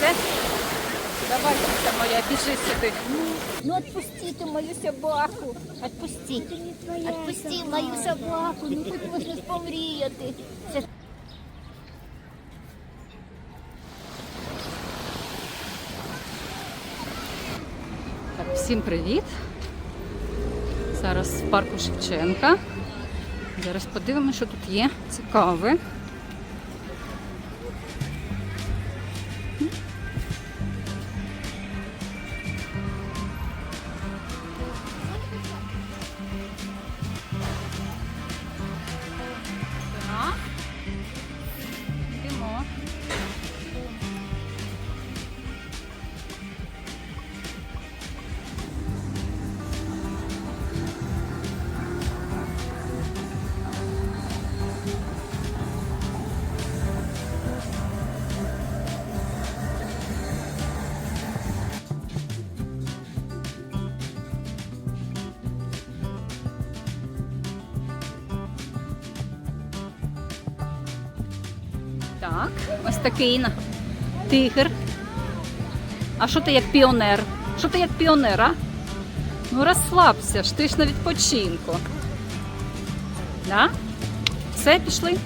Все? Давай, Кіця моя, біжи сюди. Ну отпустите мою собаку. Отпустите. Отпусти мою собаку. Ну тут можна помріяти. Це Так, всім привіт. Зараз в парку Шевченка. Зараз подивимося, що тут є цікаве. Так, ось такий тигр. А що ти як піонер? Що ти як піонер, а? Ну розслабся ж, ти ж на відпочинку. Да? Все, пішли.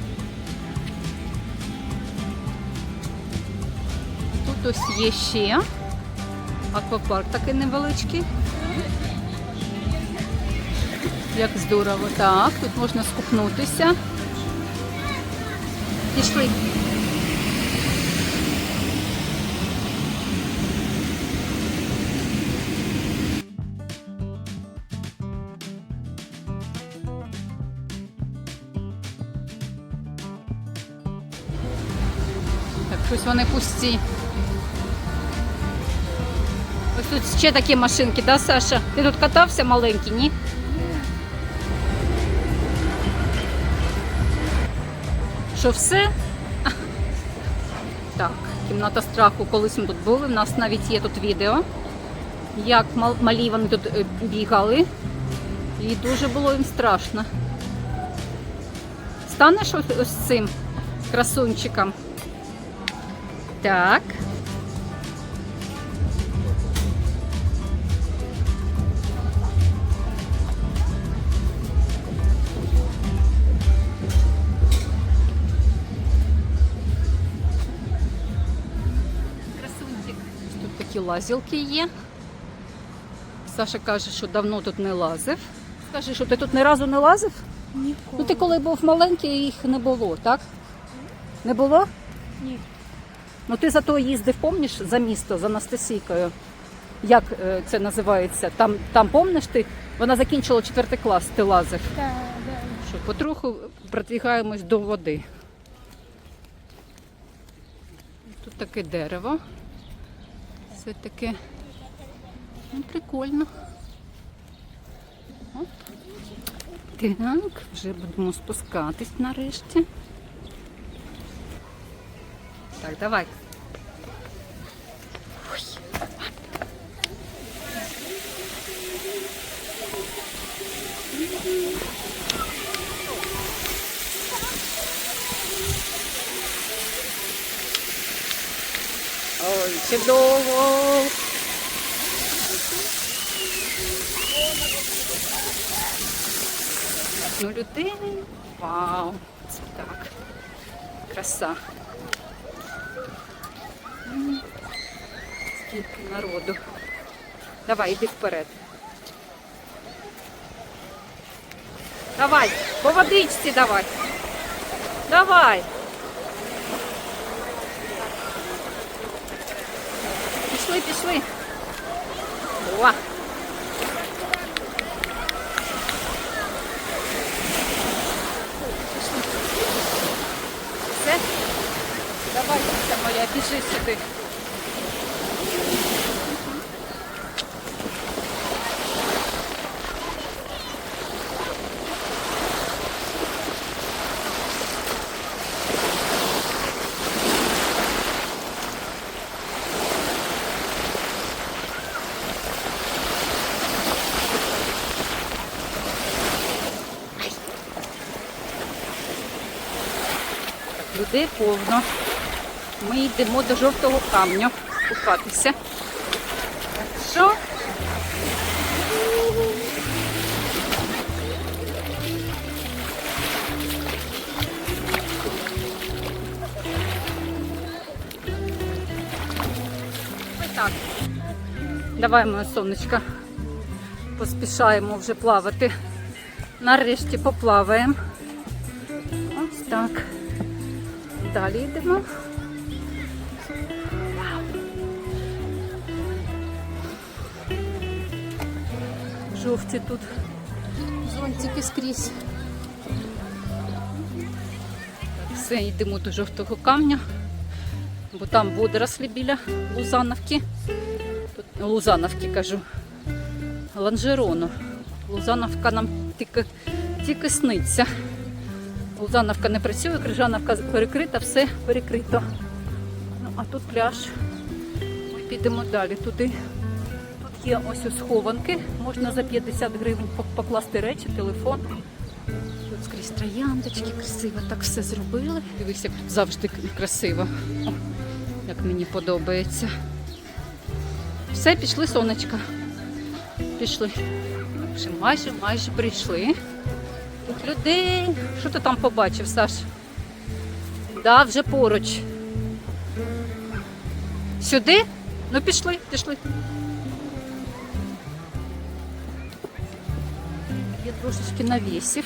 Тут ось є ще аквапарк такий невеличкий. Як здорово. Так, тут можна скупнутися. Пішли. Щось вони пусті. Ось тут ще такі машинки, да, Саша? Ти тут катався маленький, ні? Що все? Так, кімната страху, колись ми тут були. У нас навіть є тут відео, як мал- малі вони тут е, бігали. І дуже було їм страшно. Станеш ось, ось цим красунчиком? Так. Тут такі лазілки є. Саша каже, що давно тут не лазив. Скажи, що ти тут ні разу не лазив? ніколи. Ну ти коли був маленький, їх не було, так? Не було? Ні. Ну ти зато їздив, помніш, за місто, з Анастасійкою. Як е, це називається? Там, там помниш ти? Вона закінчила четвертий клас, ти лазив. Так, да. Що, потроху продвігаємось до води. Тут таке дерево. Все таке ну, прикольно. Оп. Так, вже будемо спускатись нарешті. Так, давай. Ой. Ой, чудово. Ну, людей. Вау. Це так. Краса. Скільки народу. Давай, іди вперед. Давай, по водичці давай. Давай. Пішли, пішли. О. Пішли. Давай, моя, біжи сюди. Людей повно. Ми йдемо до жовтого камню купатися. Так що? Так. Давай, моє сонечко. Поспішаємо вже плавати. Нарешті поплаваємо. Ось так. Далі йдемо. Жовті тут зонтики скрізь. Все, йдемо до жовтого камня, бо там водорослі біля Лузановки. Тут, Лузановки кажу. Ланжерону. Лузановка нам тільки, тільки сниться. Лузановка не працює, Крижановка перекрита, все перекрито. Ну, а тут пляж. Ми підемо далі туди. Тут є ось ось схованки. Можна за 50 гривень покласти речі, телефон. Тут скрізь трояндочки, красиво так все зробили. Дивись, як завжди красиво. Як мені подобається. Все, пішли, сонечка. Пішли. Майже, майже прийшли. Тут людей. Що ти там побачив, Саш? Да, вже поруч. Сюди? Ну пішли, пішли. Є трошечки навісів.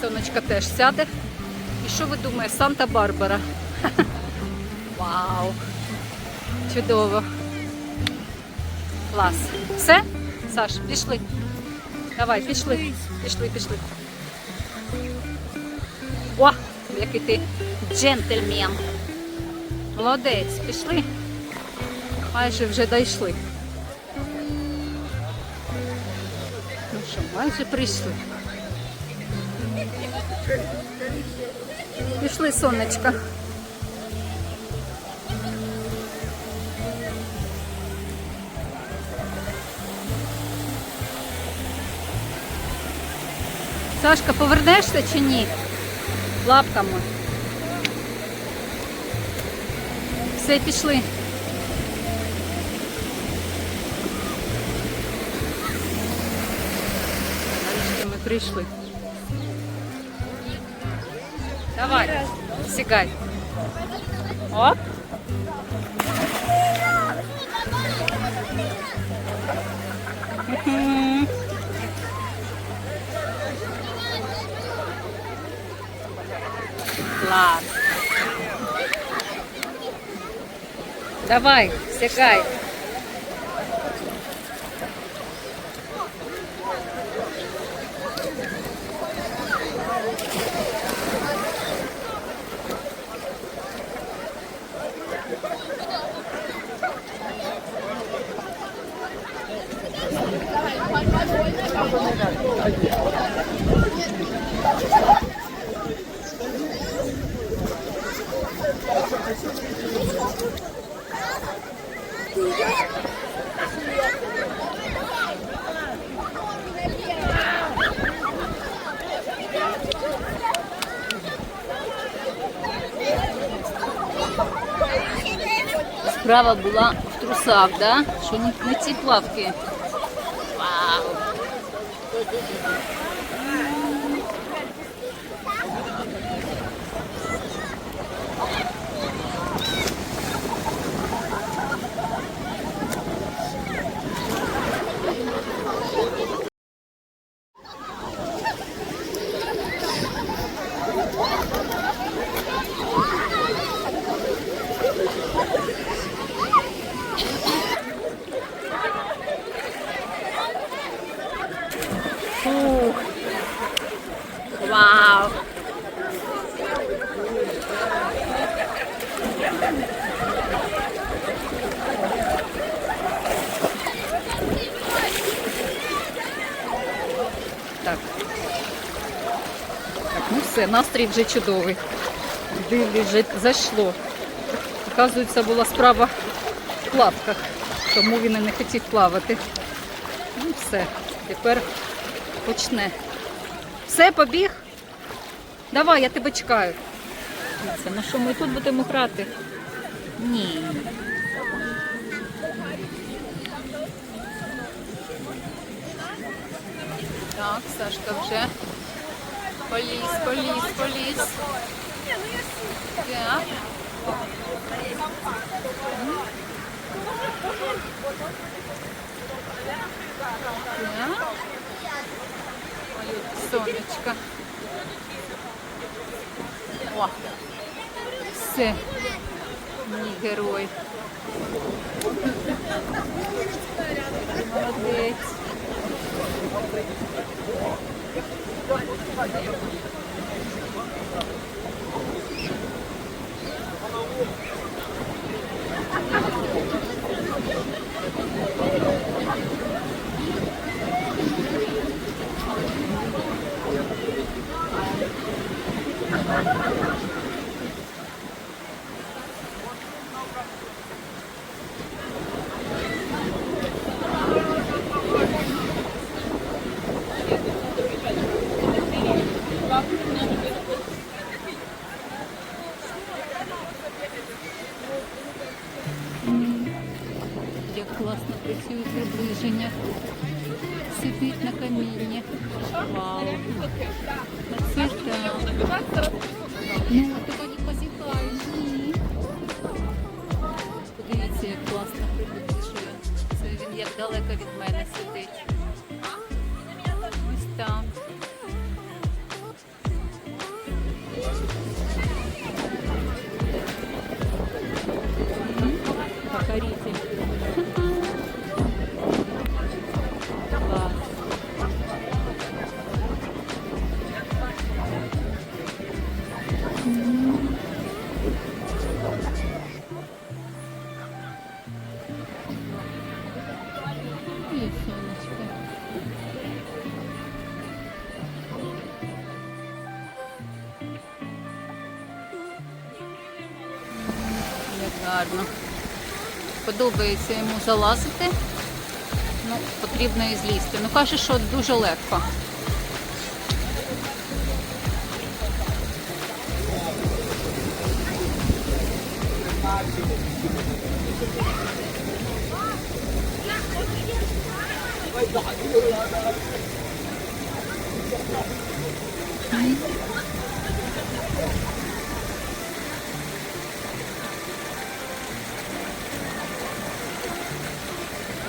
Сонечка теж сяде. Що ви думаєте, Санта-Барбара? Вау! Чудово. Клас. Все? Саш, пішли. Давай, пішли. Пішли, пішли. О, який ти джентльмен. Молодець, пішли. Майже вже дійшли. Ну що, майже прийшли. Пішли, сонечка. Сашка, повернешся чи ні? Лапками. Все, пішли. Ми прийшли. Давай, сігай. Оп. Мгм. Клас. Давай, сігай. Справа була в трусах, да? Що не ці плавки. Вау! Все, настрій вже чудовий. Дивлі вже зайшло. Оказується, була справа в плавках. тому він і не хотів плавати. Ну все, тепер почне. Все, побіг? Давай, я тебе чекаю. Дивіться, Ну що, ми тут будемо грати? Ні. Так, Сашка вже поліз, поліз, поліз. Так. Все. Мій герой. Молодець. Як Подобається йому залазити. Ну, потрібно і злізти. Ну, каже, що дуже легко.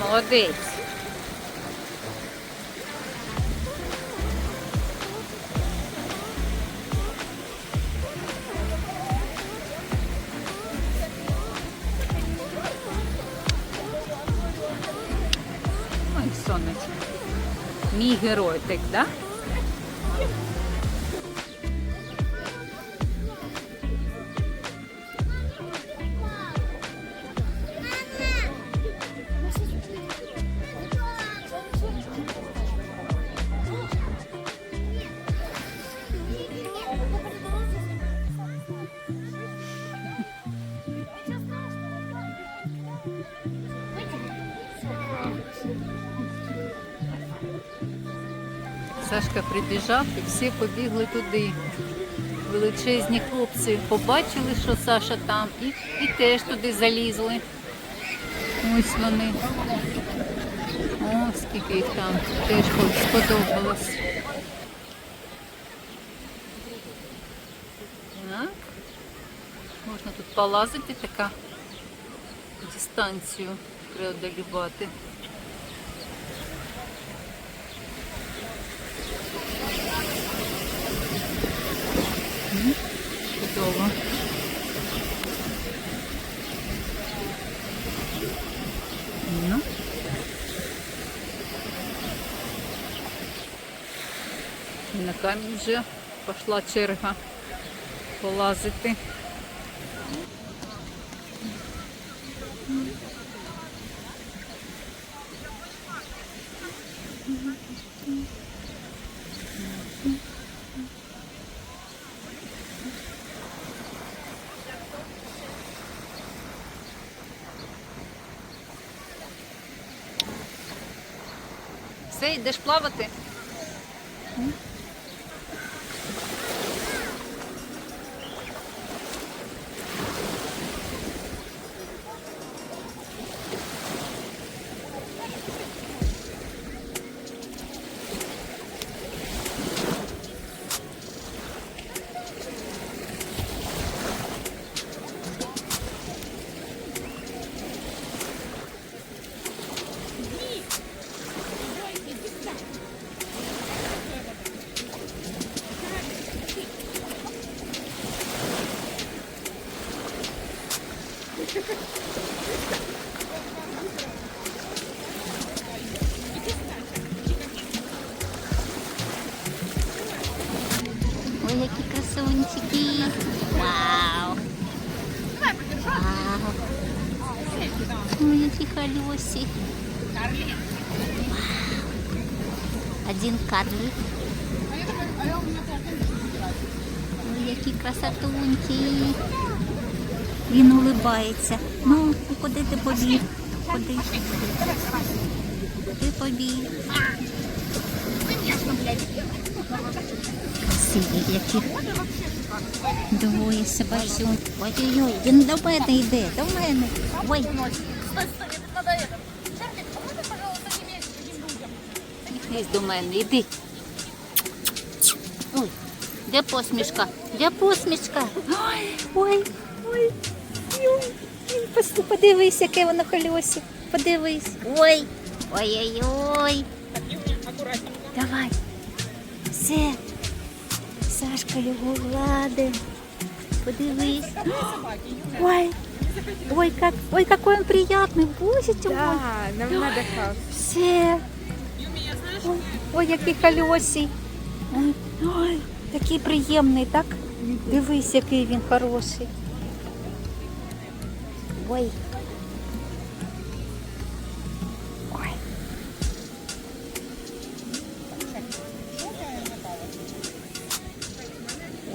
Молодець. Ой. Мій герой, так, да? Прибіжав і всі побігли туди. Величезні хлопці побачили, що Саша там, і, і теж туди залізли. Ось вони. О, скільки їх там теж сподобалось. Так. Можна тут полазити, така дистанцію преодолювати. чудово. Ну. На камінь вже пішла черга полазити. Mm-hmm. Все, йдеш плавати? Один Ой, які красотуньки. Він улибається. Ну, куди ти побіг? Куди? Куди побіг? Красиві які. Двоє собачок. Ой-ой-ой, він до мене йде, до мене. Ой. Ось до мене, іди. Ой, де посмішка? Де посмішка? Ой, ой, ой, ой. Подивись, яке воно колесі. Подивись. Ой. Ой-ой-ой. Давай. Все. Сашка його гладить. Подивись. Ой. Ой, как, ой, какой он приятный. Боже. Да, нам надо хаос. Все. Ой, ой, який колесий. Ой, такий приємний, так? Дивись, який він хороший. Ой. Ой.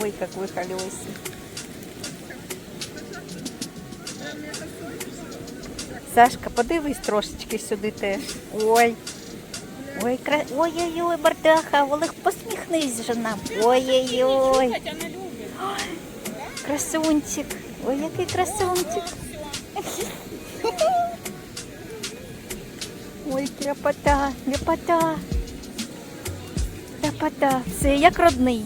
Ой, какой колесий. Сашка, подивись трошечки сюди теж. Ой. Ой, кра... ой-ой-ой, Бардаха, Олег, посміхнись же нам. Ой-ой-ой. Ой, красунчик. Ой, який красунчик. Ой, крапота, ляпота. Ляпота. Все, як родний.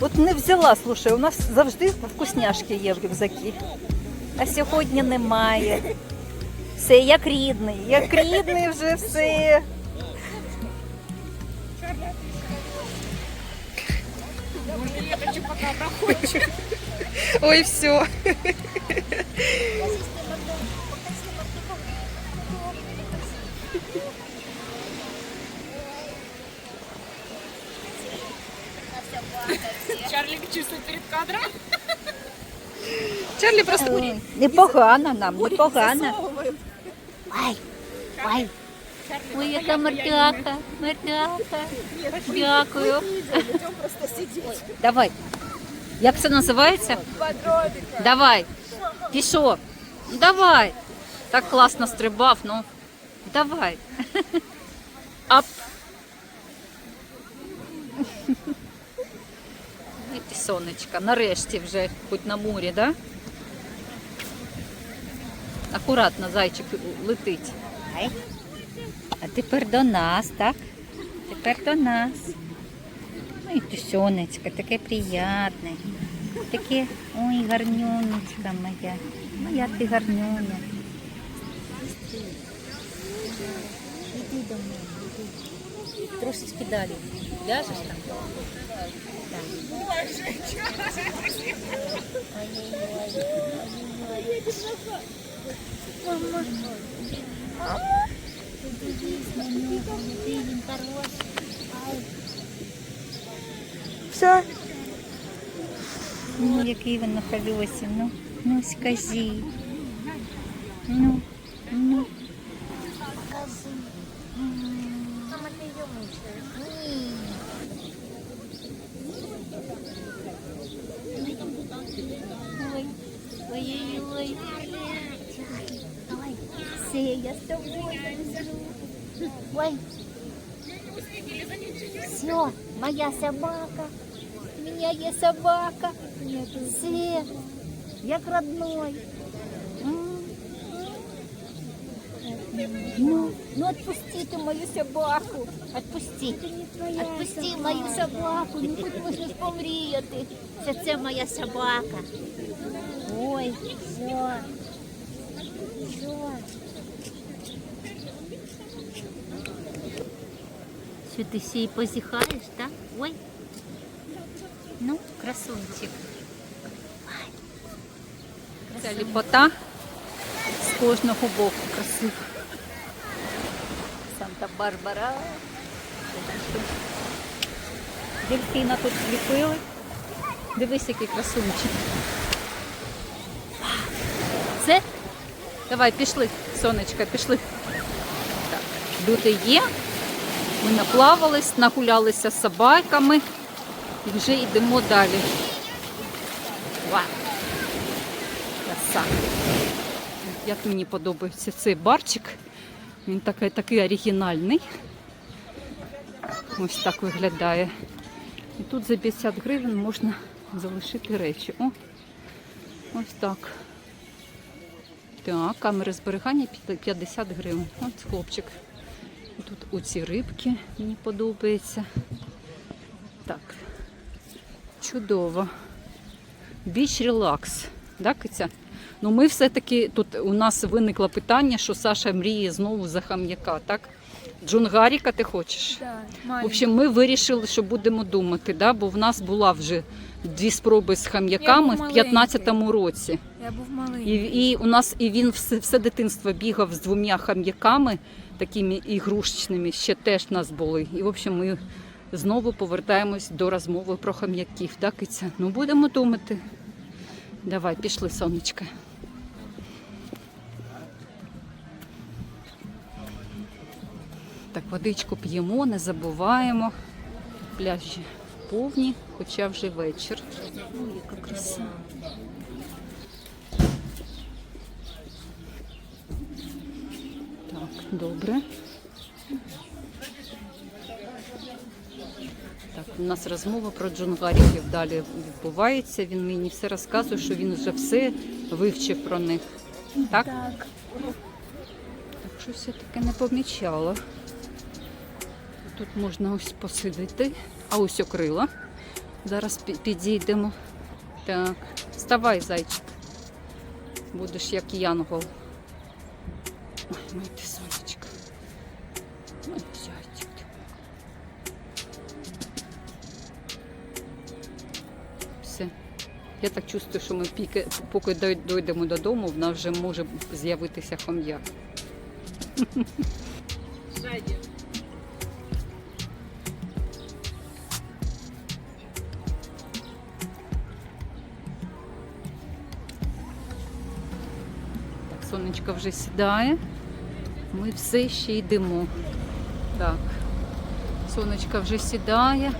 От не взяла, слушай, у нас завжди вкусняшки є в рюкзакі. А сьогодні немає. Все як рідний, як рідний вже все. хочу пока проходить. Ой, все. Чарлі чисто перед кадром. Чарлі просто непогано нам, непогано. Ай, ай. Ой, яка мордяка, мордяка. Дякую. Давай. Як це називається? Давай. Пішов. Ну, Давай. Так класно стрибав, ну. Давай. Ап. Ой, сонечка, нарешті вже хоч на морі, да? Акуратно зайчик летить. А тепер до нас, так? Тепер до нас. Ой, ти сонечка, таке приятне. Таке, ой, гарнюнечка моя. Моя ти гарнюня. Іди до мене, іди. Трошечки далі. Ляжеш там? Так. Мама. Все. Ну, який він на колесі, ну, ну скажи. Ну. Все, я с тобой. Ой. Все, моя собака. У меня есть собака. Все. Як родной. М. Ну, ну отпусти ты мою собаку. Отпусти. Отпусти мою собаку. Ну хоч можна помріяти. Це це моя собака. Ой, все. Все. Що ти ще й позіхаєш, так? Ой. Ну, красунчик. Ця ліпота з кожного боку красива. Санта-Барбара. Дельфіна тут зліпили. Дивись, який красунчик. Це? Давай, пішли, сонечка, пішли. Так, люди є. Ми наплавались, нагулялися з собаками і вже йдемо далі. Вау! Краса. Як мені подобається цей барчик. Він такий, такий оригінальний. Ось так виглядає. І тут за 50 гривень можна залишити речі. О, ось так. Так, камери зберігання 50 гривень. От хлопчик. Тут оці рибки мені подобається. Так. Чудово. Біч релакс. Да, Киця? Ну ми все-таки тут у нас виникло питання, що Саша мріє знову за хам'яка, так? Джунгаріка ти хочеш? Да, В общем, ми вирішили, що будемо думати, да? бо в нас була вже дві спроби з хам'яками в 15-му році. Я був малий. І, і у нас і він все, все дитинство бігав з двома хам'яками, такими ігрушечними, ще теж нас були. І в общем, ми знову повертаємось до розмови про хам'яків. Так, Киця? Ну будемо думати. Давай, пішли, сонечка. Так, водичку п'ємо, не забуваємо. Пляжі повні, хоча вже вечір. Ой, яка краса. Так, добре. Так, у нас розмова про джунгаріків далі відбувається. Він мені все розказує, що він вже все вивчив про них. Так? Так. Так, щось я таке не помічала. Тут можна ось посидити, а ось окрила. Зараз підійдемо. Так, вставай, зайчик. Будеш як янгол. Ой, мой Я так чувствую, що ми піки, поки дойдемо додому, в нас вже може з'явитися хом'як. Так, сонечко вже сідає. Ми все ще йдемо. Так. Сонечко вже сідає.